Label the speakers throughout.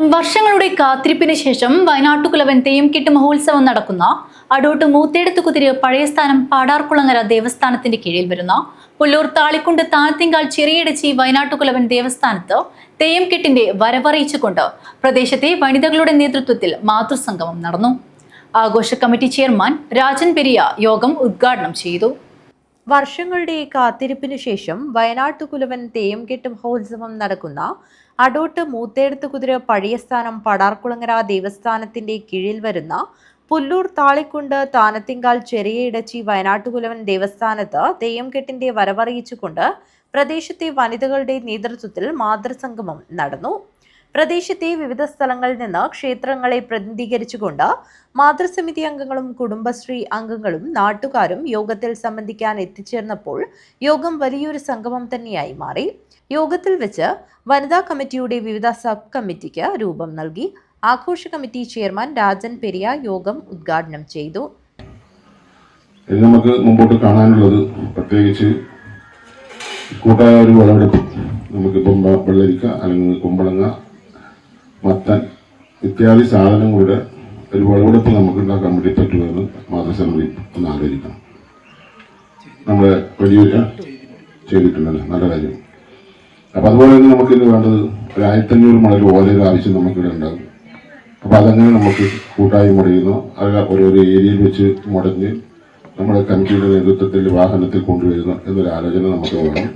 Speaker 1: വർഷങ്ങളുടെ കാത്തിരിപ്പിന് ശേഷം വയനാട്ടുകുലവൻ തെയ്യംകെട്ട് മഹോത്സവം നടക്കുന്ന അടോട്ട് മൂത്തേടത്ത് കുതിര് പഴയ സ്ഥാനം പാടാർക്കുളങ്ങര ദേവസ്ഥാനത്തിന്റെ കീഴിൽ വരുന്ന പുല്ലൂർ താളിക്കുണ്ട് താഴത്തിങ്കാൽ ചെറിയടച്ചി വയനാട്ടുകുലവൻ ദേവസ്ഥാനത്ത് തെയ്യംകെട്ടിന്റെ വരവറിയിച്ചുകൊണ്ട് പ്രദേശത്തെ വനിതകളുടെ നേതൃത്വത്തിൽ മാതൃസംഗമം നടന്നു. ആഘോഷ കമ്മിറ്റി ചെയർമാൻ രാജൻ പെരിയ യോഗം ഉദ്ഘാടനം ചെയ്തു.
Speaker 2: വർഷങ്ങളുടെ കാത്തിരിപ്പിനു ശേഷം വയനാട്ടുകുലവൻ തെയ്യംകെട്ട് മഹോത്സവം നടക്കുന്ന അടോട്ട് മൂത്തേടത്ത് കുതിര പഴയ സ്ഥാനം പടാർക്കുളങ്ങര ദേവസ്ഥാനത്തിന്റെ കീഴിൽ വരുന്ന പുല്ലൂർ താളിക്കുണ്ട് താനത്തിങ്കാൽ ചെറിയ ഇടച്ചി വയനാട്ടുകുലവൻ ദേവസ്ഥാനത്ത് തെയ്യംകെട്ടിന്റെ വരവറിയിച്ചുകൊണ്ട് പ്രദേശത്തെ വനിതകളുടെ നേതൃത്വത്തിൽ മാതൃസംഗമം നടന്നു. പ്രദേശത്തെ വിവിധ സ്ഥലങ്ങളിൽ നിന്ന് ക്ഷേത്രങ്ങളെ പ്രതിനിധീകരിച്ചുകൊണ്ട് മാതൃസമിതി അംഗങ്ങളും കുടുംബശ്രീ അംഗങ്ങളും നാട്ടുകാരും യോഗത്തിൽ സംബന്ധിക്കാൻ എത്തിച്ചേർന്നപ്പോൾ യോഗം വലിയൊരു സംഗമം തന്നെയായി മാറി. യോഗത്തിൽ വെച്ച് വനിതാ കമ്മിറ്റിയുടെ വിവിധ സബ് കമ്മിറ്റിക്ക് രൂപം നൽകി. ആഘോഷ കമ്മിറ്റി ചെയർമാൻ രാജൻ പെരിയ യോഗം ഉദ്ഘാടനം ചെയ്തു.
Speaker 3: നമുക്ക് മുമ്പോട്ട് കാണാനുള്ളത് പ്രത്യേകിച്ച് കൂട്ടായ ഒരു വിളവെടുപ്പ് നമുക്കിപ്പം വെള്ളരിക്ക അല്ലെങ്കിൽ കുമ്പളങ്ങ മത്തൻ ഇത്യാദി സാധനങ്ങളുടെ ഒരു വിളവെടുപ്പ് നമുക്ക് ഉണ്ടാക്കാൻ വേണ്ടി പറ്റുമെന്ന് മാതൃസമിതി ഒന്ന് ആലോചിക്കണം നമ്മുടെ വലിയൊരു ചെയ്തിട്ടുണ്ടല്ലോ നല്ല കാര്യം. അപ്പൊ അതുപോലെ തന്നെ നമുക്ക് ഇത് വേണ്ടത് ഒരു ആയിരത്തഞ്ഞൂറ് മണൽ ഓരോ ആവശ്യം നമുക്കിവിടെ ഉണ്ടാകും. അപ്പൊ അതങ്ങനെ നമുക്ക് കൂട്ടായി മുടയുന്നു. അത് ഓരോരോ ഏരിയയിൽ വെച്ച് മുടഞ്ഞ് നമ്മുടെ കമ്മിറ്റിയുടെ നേതൃത്വത്തിൽ വാഹനത്തിൽ കൊണ്ടുവരുന്നു എന്നൊരു ആലോചന നമുക്ക് വേണം.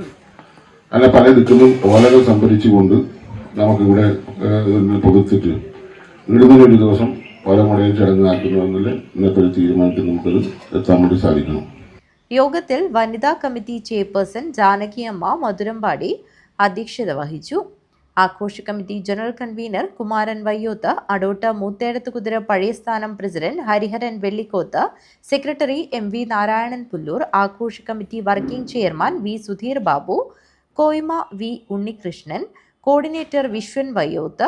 Speaker 3: അല്ല പല ദിക്കുന്നു ഓലകൾ സംഭരിച്ചുകൊണ്ട് നമുക്കിവിടെ പുതുത്തിട്ട് ഇടുന്നതിന് ദിവസം ഓല മുടയിൽ ചടങ്ങാക്കുന്നു എന്നുള്ള ഇന്നത്തെ തീരുമാനത്തിൽ നമുക്കത് എത്താൻ വേണ്ടി സാധിക്കണം.
Speaker 2: യോഗത്തിൽ വനിതാ കമ്മിറ്റി ചെയർപേഴ്സൺ ജാനകിയമ്മ മധുരമ്പാടി അധ്യക്ഷത വഹിച്ചു. ആഘോഷ committee general convener Kumaran Vayyoth Adotta Moothedath കുതിര പഴയ സ്ഥാനം president Hariharan Vellikkoth secretary M V Narayanan Pullur ആഘോഷ committee working chairman V Sudheer Babu കോയ്മ V Unnikrishnan coordinator Vishwan Vayyoth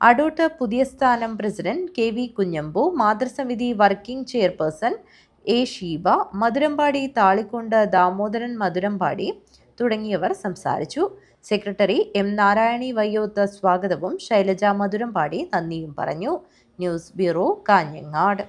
Speaker 2: Adott പുതിയ സ്ഥാനം president K V Kunhambu മാതൃസമിതി working chairperson A Sheeba Madhurampadi താളിക്കൊണ്ട് Damodaran Madhurampadi തുടങ്ങിയവർ സംസാരിച്ചു. Secretary M Narayani വയ്യോത്ത് സ്വാഗതവും ശൈലജ മധുരമ്പാടി നന്ദിയും പറഞ്ഞു. News bureau Kanhangad.